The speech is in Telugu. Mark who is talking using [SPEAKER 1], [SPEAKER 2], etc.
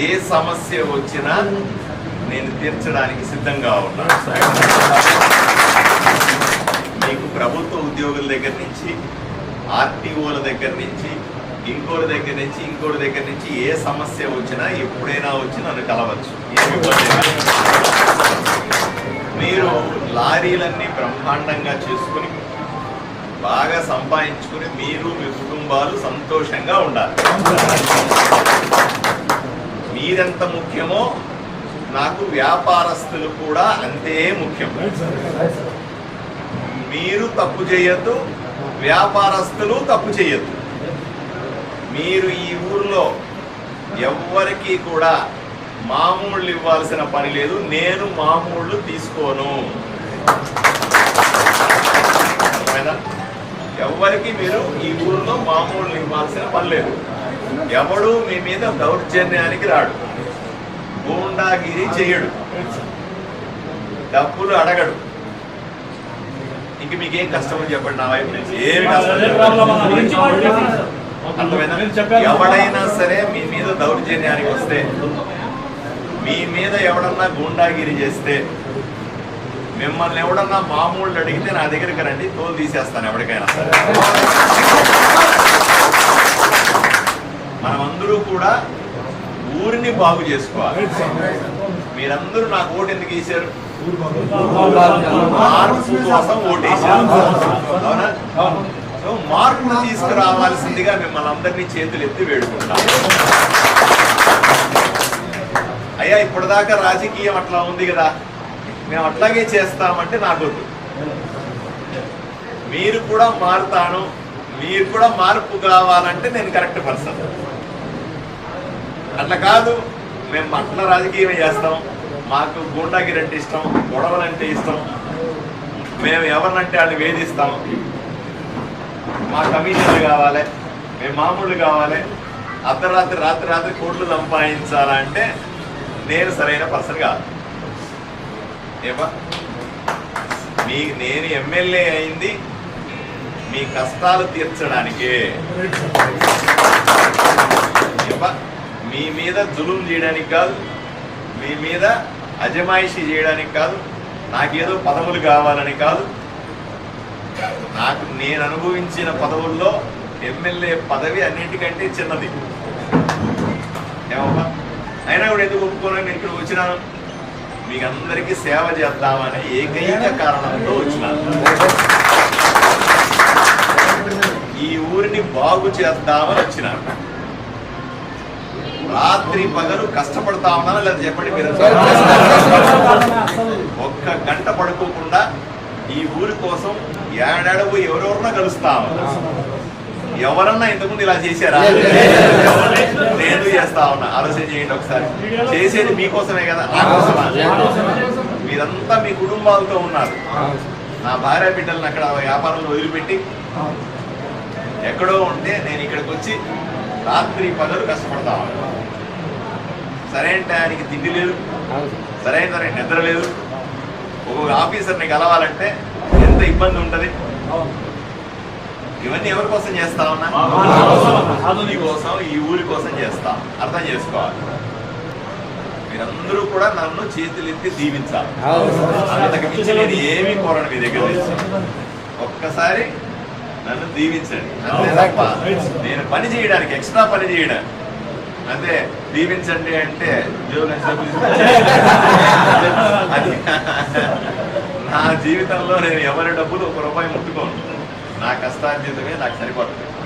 [SPEAKER 1] ఏ సమస్య వచ్చినా నేను తీర్చడానికి సిద్ధంగా ఉన్నాను మీకు ప్రభుత్వ ఉద్యోగుల దగ్గర నుంచి ఆర్టీఓల దగ్గర నుంచి ఇంకోటి దగ్గర నుంచి ఇంకోటి దగ్గర నుంచి ఏ సమస్య వచ్చినా ఎప్పుడైనా వచ్చి నన్ను కలవచ్చు. మీరు లారీలన్నీ బ్రహ్మాండంగా చేసుకుని బాగా సంపాదించుకుని మీరు మీ కుటుంబాలు సంతోషంగా ఉండాలి. మీరెంత ముఖ్యమో నాకు వ్యాపారస్తులు కూడా అంతే ముఖ్యం. మీరు తప్పు చేయొద్దు వ్యాపారస్తులు తప్పు చేయొద్దు. మీరు ఈ ఊర్లో ఎవ్వరికీ కూడా మామూళ్ళు ఇవ్వాల్సిన పని లేదు నేను మామూళ్ళు తీసుకోను? ఎవ్వరికి మీరు ఈ ఊర్లో మామూళ్ళు ఇవ్వాల్సిన పని లేదు. ఎవడు మీ మీద దౌర్జన్యానికి రాడు. గూండాగిరి చేయడు. డబ్బులు అడగడు. ఇంక మీకేం కష్టమని చెప్పండి నా వైపు నుంచి. ఏమి కష్టం ఎవడైనా సరే మీ మీద దౌర్జన్యానికి వస్తే మీ మీద ఎవడన్నా గూండాగిరి చేస్తే మిమ్మల్ని ఎవడన్నా మామూళ్ళు అడిగితే నా దగ్గరికి రండి తోలు తీసేస్తాను ఎవరికైనా. సరే కూడా ఊరిని బాగు చేసుకోవాలి. మీరందరూ నాకు ఓటు ఎందుకు వేశారు? మార్పు కోసం ఓటేశారు అవునా? సో మార్పును తీసుకురావాల్సిందిగా మిమ్మల్ని అందరినీ చేతులు ఎత్తి వేడుకుంటాం. అయ్యా ఇప్పటిదాకా రాజకీయం అట్లా ఉంది కదా. మేము అట్లాగే చేస్తామంటే నాకు మీరు కూడా మారుతాను మీరు కూడా మార్పు కావాలంటే నేను కరెక్ట్ పర్సన్. అట్లా కాదు మేము అట్లా రాజకీయం చేస్తాం. మాకు గూండాగిరి అంటే ఇష్టం గొడవలు అంటే ఇష్టం. మేము ఎవరినంటే వాళ్ళు వేధిస్తాం. మా కమిషన్లు కావాలి మేము మామూలు కావాలి. అర్ధరాత్రి రాత్రి రాత్రి కోట్లు సంపాదించాలంటే నేను సరైన పర్సన్ కాదు. ఏమా? మీ నేను ఎమ్మెల్యే అయింది మీ కష్టాలు తీర్చడానికే. ఏమా? మీ మీద జులుం చేయడానికి కాదు మీ మీద అజమాయిషీ చేయడానికి కాదు నాకేదో పదవులు కావాలని కాదు. నాకు నేను అనుభవించిన పదవుల్లో ఎమ్మెల్యే పదవి అన్నింటికంటే చిన్నది. ఏమమ్మా? అయినా కూడా ఎందుకు ఒప్పుకోనని నేను ఇక్కడ వచ్చినాను? మీకు అందరికీ సేవ చేద్దామనే ఏకైక కారణంతో వచ్చినాను. ఈ ఊరిని బాగు చేద్దామని వచ్చినాను. రాత్రి పగలు కష్టపడతా ఉన్నారా లేదా చెప్పండి మీరు? ఒక్క గంట పడుకోకుండా ఈ ఊరి కోసం ఏడాడవు ఎవరెవరన్నా కలుస్తా ఎవరన్నా ఇంతకుముందు ఇలా చేశారా? నేను చేస్తా ఉన్నా. ఆలోచన చేయండి ఒకసారి. చేసేది మీకోసమే కదా నా కోసమా? మీరంతా మీ కుటుంబాలతో ఉన్నారు. నా భార్య బిడ్డలను అక్కడ వ్యాపారంలో వదిలిపెట్టి ఎక్కడో ఉంటే నేను ఇక్కడికి వచ్చి రాత్రి పగలు కష్టపడతా. సరైన టయానికి తిండి లేదు. సరైన సరైన నిద్ర లేదు. ఒక్కొక్క ఆఫీసర్ని కలవాలంటే ఎంత ఇబ్బంది ఉంటది? ఇవన్నీ ఎవరి కోసం చేస్తా ఉన్నా? కోసం. ఈ ఊరి కోసం చేస్తాం. అర్థం చేసుకోవాలి. మీరందరూ కూడా నన్ను చేతులెత్తి దీవించాలి. అంతకు మించి నేను ఏమీ కోరను మీ దగ్గర ఒక్కసారి నన్ను దీవించండి. నేను పని చేయడానికి ఎక్స్ట్రా పని చేయడానికి. అంతే దీవించండి అంటే అది నా జీవితంలో నేను ఎవరి డబ్బులు ఒక రూపాయి ముట్టుకోను. నా కష్టార్జితమే నాకు సరిపడుతుంది